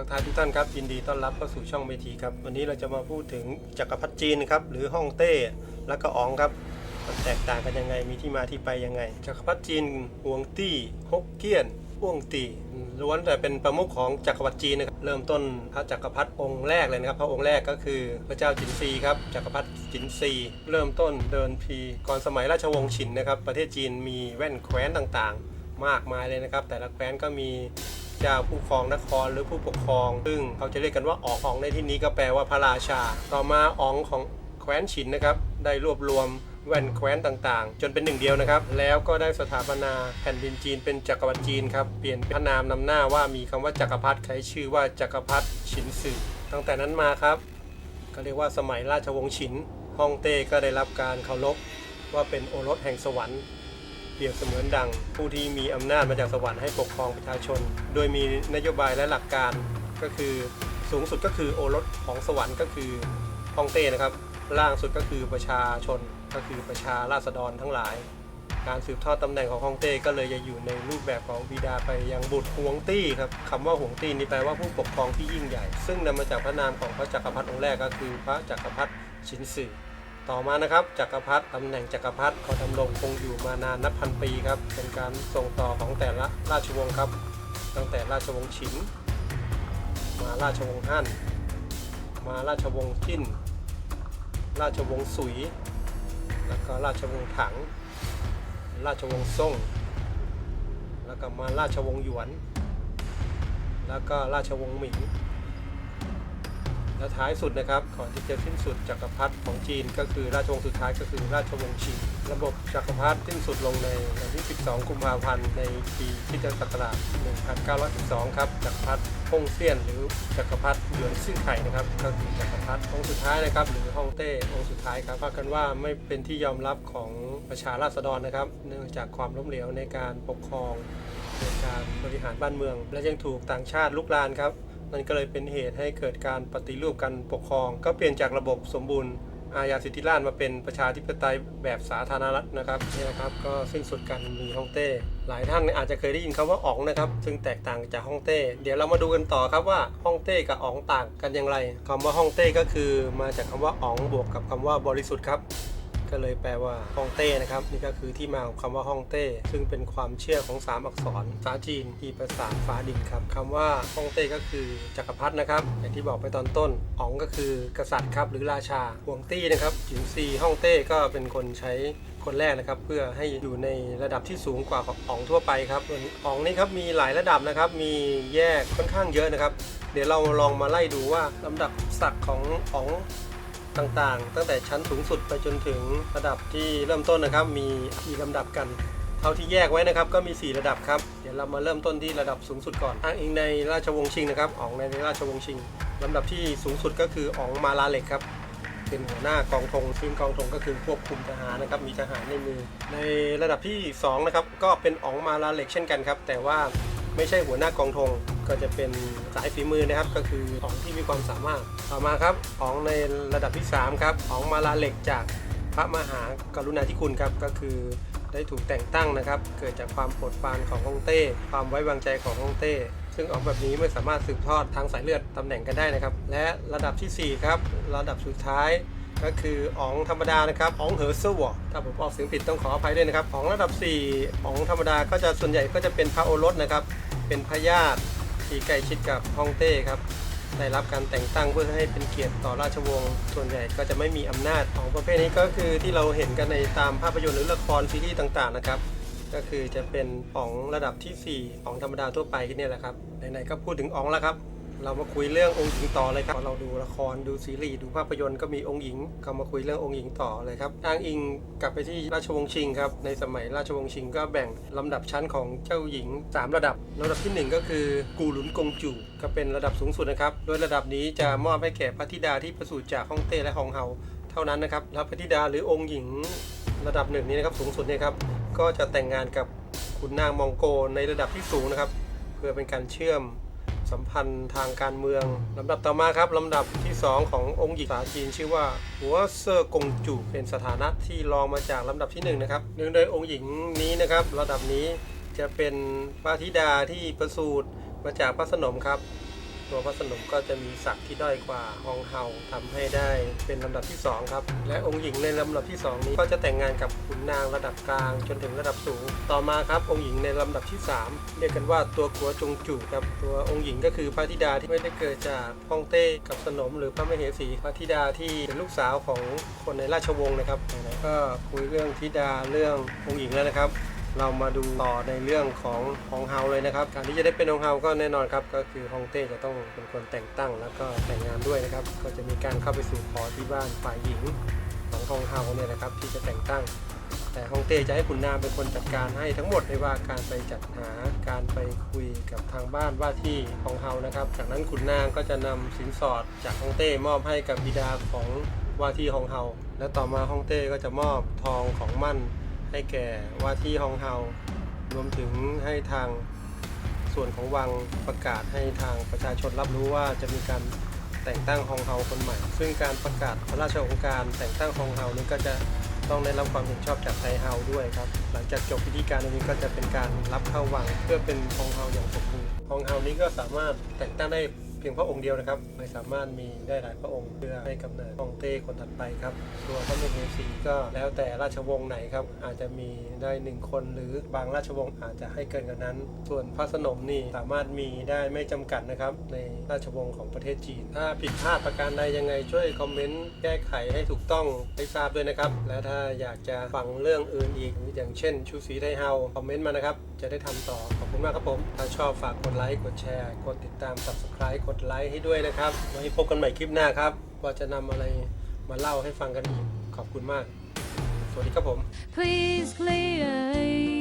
ทักทายทุกท่านครับยินดีต้อนรับเข้าสู่ช่องเมทีครับ วันนี้เราจะมาพูดถึงจักรพรรดิจีนครับหรือฮ่องเต้และก็อ๋องครับมันแตกต่างกันยังไงมีที่มาที่ไปยังไง จักรพรรดิจีนหวงตี้ฮกเกี้ยนอ้วงตีล้วนแต่เป็นประมุขของจักรวรรดิจีนนะครับเริ่มต้นพระจักรพรรดิองค์แรกเลยนะครับ พระองค์แรกก็คือพระเจ้าจินซีครับจักรพรรดิจินซี เริ่มต้นเดินพีก่อนสมัยราชวงศ์ฉินนะครับ ประเทศจีนมีแว่นแคว้นต่างๆ มากมายเลยนะครับ แต่ละแคว้นก็มี เจ้าผู้ครองนครหรือผู้ปกครอง ซึ่งเขาจะเรียกกันว่าออกของในที่นี้ก็แปลว่าพระราชา ต่อมาอ๋องของแคว้นฉินนะครับ ได้รวบรวมแว่นแคว้นต่างๆ จนเป็นหนึ่งเดียวนะครับ แล้วก็ได้สถาปนาแผ่นดินจีนเป็นจักรวรรดิจีนครับ เปลี่ยนพระนามนำหน้าว่ามีคำว่าจักรพรรดิใช้ชื่อว่าจักรพรรดิฉินสื่อตั้งแต่นั้นมาครับ ก็เรียกว่าสมัยราชวงศ์ฉินฮ่องเต้ก็ได้รับการเคารพว่าเป็นโอรสแห่งสวรรค์ รียบเสมือนดัง ผู้ที่มีอำนาจมาจากสวรรค์ให้ปกครองประชาชน โดยมีนโยบายและหลักการก็คือสูงสุดก็คือโอรสของสวรรค์ก็คือฮองเต้นะครับ ล่างสุดก็คือประชาชนก็คือประชาราษฎรทั้งหลาย การสืบทอดตำแหน่งของฮองเต้ก็เลยจะอยู่ในรูปแบบของบิดาไปยังบุตรหวงตี้ครับคำว่าหวงตี้นี่แปลว่าผู้ปกครองที่ยิ่งใหญ่ ซึ่งนำมาจากพระนามของพระจักรพรรดิองค์แรกก็คือพระจักรพรรดิชินสึ ต่อมานะครับจักรพรรดิตำแหน่งจักรพรรดิก็ดำรงคงอยู่มานานนับพันปีครับ เป็นการส่งต่อของแต่ละราชวงศ์ครับ ตั้งแต่ราชวงศ์ฉิน มาราชวงศ์ฮั่น มาราชวงศ์จิ้น ราชวงศ์สุย แล้วก็ราชวงศ์ถัง ราชวงศ์ซ่ง แล้วก็มาราชวงศ์หยวน แล้วก็ราชวงศ์หมิง และท้ายสุดนะครับก่อนที่จะสิ้นสุดจักรพรรดิของจีน ก็คือราชวงศ์สุดท้ายก็คือราชวงศ์ชิงระบบจักรพรรดิสิ้นสุดลงในวันที่ 12 กุมภาพันธ์ในปีคริสตศักราช 1912 ครับจักรพรรดิฮ่งเซียน หรือจักรพรรดิเหยวนซื่อไข่นะครับก็คือจักรพรรดิองค์สุดท้ายนะครับหรือฮ่องเต้องค์สุดท้ายครับว่ากันว่าไม่เป็นที่ยอมรับของประชาราษฎรนะครับ เนื่องจากความล้มเหลวในการปกครองในการบริหารบ้านเมือง และยังถูกต่างชาติลุกลานครับ นั่นก็เลยเป็นเหตุให้เกิดการปฏิรูปการปกครอง ก็เปลี่ยนจากระบบสมบูรณ์อาญาสิทธิราชมาเป็นประชาธิปไตยแบบสาธารณรัฐนะครับนี่นะครับก็สิ้นสุดการมีฮ่องเต้ หลายท่านอาจจะเคยได้ยินคำว่าอ๋องนะครับ ซึ่งแตกต่างจากฮ่องเต้ เดี๋ยวเรามาดูกันต่อครับว่าฮ่องเต้กับอ๋องต่างกันอย่างไรคำว่าฮ่องเต้ก็คือมาจากคำว่าอ๋องบวกกับคำว่าบริสุทธิ์ครับ ก็เลยแปลว่าฮ่องเต้นะครับนี่ก็คือที่มาของคำว่าฮ่องเต้ ซึ่งเป็นความเชื่อของสามอักษรภาษาจีนที่ภาษาฟ้าดินครับคำว่าฮ่องเต้ก็คือจักรพรรดินะครับ อย่างที่บอกไปตอนต้นอ๋องก็คือกษัตริย์ครับหรือราชาหวงตี้นะครับจินซีฮ่องเต้ก็เป็นคนใช้คนแรกนะครับเพื่อให้อยู่ในระดับที่สูงกว่าของอ๋องทั่วไปครับอ๋องนี่ครับมีหลายระดับนะครับ มีแยกค่อนข้างเยอะนะครับ เดี๋ยวเราลองมาไล่ดูว่าลำดับศักดิ์ของอ๋อง ต่างๆ ตั้งแต่ชั้นสูงสุดไปจนถึงระดับที่เริ่มต้นนะครับ มีกี่ลำดับกันเท่าที่แยกไว้นะครับก็มี 4 ระดับครับ เดี๋ยวเรามาเริ่มต้นที่ระดับสูงสุดก่อนอ้างอิงในราชวงศ์ชิงนะครับอ๋องในราชวงศ์ชิงลำดับที่สูงสุดก็คืออ๋องมาลาเหล็กครับเป็นหัวหน้ากองธงซึ่งกองธงก็คือควบคุมทหารนะครับมีทหารในมือ ในระดับที่2นะครับก็เป็นอ๋องมาลาเหล็กเช่นกันครับ แต่ว่า ไม่ใช่หัวหน้ากองธงก็จะเป็นสายฝีมือนะครับ ก็คืออ๋องที่มีความสามารถต่อมาครับอ๋องในระดับที่ 3 ครับอ๋องมาลาเหล็กจากพระมหากรุณาธิคุณครับก็คือได้ถูกแต่งตั้งนะครับ เกิดจากความโปรดปรานของฮ่องเต้ ความไว้วางใจของฮ่องเต้ ซึ่งออกแบบนี้ไม่สามารถสืบทอดทางสายเลือดตำแหน่งกันได้นะครับ และระดับทีสี่4 ครับ ระดับสุดท้าย ก็คืออ๋องธรรมดานะครับอ๋องเหอเซอร์วถ้าผมออกเสียงผิดต้องขออภัยด้วยนะครับอ๋องระดับ4อ๋องธรรมดาก็จะส่วนใหญ่ก็จะเป็นพระโอรสนะครับ เป็นพระญาติที่ใกล้ชิดกับฮ่องเต้ครับได้รับการแต่งตั้งเพื่อให้เป็นเกียรติต่อราชวงศ์ส่วนใหญ่ก็จะไม่มีอำนาจของประเภทนี้ก็คือที่เราเห็นกันในตามภาพยนตร์หรือละครซีรีส์ต่างๆนะครับก็คือจะเป็นอ๋องระดับทีสี่4อ๋องธรรมดาทั่วไปนี่แหละครับไหนๆก็พูดถึงอ๋องแล้วครับ เรามาคุยเรื่ององค์หญิงต่อเลยครับเราดูละครดูซีรีส์ดูภาพยนตร์ก็มีองค์หญิงก็มาคุยเรื่ององค์หญิงต่อเลยครับอ้างอิงกลับไปที่ราชวงศ์ชิงครับในสมัยราชวงศ์ชิงก็แบ่งลำดับชั้นของเจ้าหญิง 3 ระดับ ระดับทีหนึ่1 ก็คือกูหลุนกงจูก็เป็นระดับสูงสุดนะครับโดยระดับนี้จะมอบให้แก่พระธิดาที่ประสูติจากฮ่องเต้และฮองเฮาเท่านั้นนะครับแล้วพระธิดาหรือองค์หญิงระดับหนึ่งนี้นะครับสูงสุดเนี่ยครับก็จะแต่งงานกับขุนนางมองโกในระดับที่สูงนะครับ เพื่อเป็นการเชื่อม สัมพันธ์ทางการเมืองลำดับต่อมาครับลำดับที่ 2 ขององค์หญิงภาษาจีนชื่อว่าหัวเซอร์กงจูเป็นสถานะที่รองมาจากลำดับที่1นะครับเนื่องโดยองค์หญิงนี้นะครับ ระดับนี้จะเป็นพระธิดาที่ประสูติมาจากพระสนมครับ ตัวพระสนมก็จะมีศักดิ์ที่ด้อยกว่าฮองเฮาทำให้ได้เป็นลำดับที่สองครับ และองค์หญิงในลำดับที่สองนี้ก็จะแต่งงานกับขุนนางระดับกลาง จนถึงระดับสูง ต่อมาครับองค์หญิงในลำดับที่สามเรียกกันว่าตัวกัวจงจูครับตัวองค์หญิงก็คือพระธิดาที่ไม่ได้เกิดจากฮ่องเต้กับสนม หรือพระมเหสีพระธิดาที่เป็นลูกสาวของคนในราชวงศ์นะครับไหนๆก็คุยเรื่องธิดาเรื่ององค์หญิงแล้วนะครับ เรามาดูต่อในเรื่องของฮองเฮาเลยนะครับ การที่จะได้เป็นฮองเฮาก็แน่นอนครับ ก็คือฮองเต้จะต้องเป็นคนแต่งตั้ง แล้วก็แต่งงานด้วยนะครับ ก็จะมีการเข้าไปสู่ขอที่บ้านฝ่ายหญิงของฮองเฮาเนี่ยนะครับที่จะแต่งตั้ง แต่ฮองเต้จะให้ขุนนางเป็นคนจัดการให้ทั้งหมดไม่ว่าการไปจัดหาการไปคุยกับทางบ้านว่าที่ฮองเฮานะครับ จากนั้นขุนนางก็จะนำสินสอดจากฮองเต้มอบให้กับบิดาของว่าที่ฮองเฮาและต่อมาฮองเต้ก็จะมอบทองของมั่น ให้แก่ว่าที่ฮองเฮารวมถึงให้ทางส่วนของวังประกาศให้ทางประชาชนรับรู้ว่าจะมีการแต่งตั้งฮองเฮาคนใหม่ ซึ่งการประกาศพระราชโองการแต่งตั้งฮองเฮานี้ก็จะต้องได้รับความเห็นชอบจากไทเฮาด้วยครับ หลังจากจบพิธีการตรงนี้ก็จะเป็นการรับเข้าวังเพื่อเป็นฮองเฮาอย่างสมบูรณ์ฮองเฮานี้ก็สามารถแต่งตั้งได้ เพียงพระองค์เดียวนะครับ ไม่สามารถมีได้หลายพระองค์เพื่อให้กำเนิดองเต้คนถัดไปครับตัวพระมเหสีก็แล้วแต่ราชวงศ์ไหนครับ อาจจะมีได้หนึ่งคนหรือบางราชวงศ์อาจจะให้เกินกว่านั้น ส่วนพระสนมนี่สามารถมีได้ไม่จำกัดนะครับ ในราชวงศ์ของประเทศจีน ถ้าผิดพลาดประการใดยังไงช่วยคอมเมนต์แก้ไขให้ถูกต้องให้ทราบด้วยนะครับ และถ้าอยากจะฟังเรื่องอื่นอีกอย่างเช่น ชูสีไทเฮาคอมเมนต์มานะครับ จะได้ทำต่อขอบคุณมากครับผม ถ้าชอบฝากกดไลค์กดแชร์กดติดตาม subscribe กดดไลค์ให้ด้วยนะครับไว้พบกันใหม่คลิปหน้าครับว่าจะนำอะไรมาเล่าให้ฟังกันอีกขอบคุณมาก สวัสดีครับผม Please clear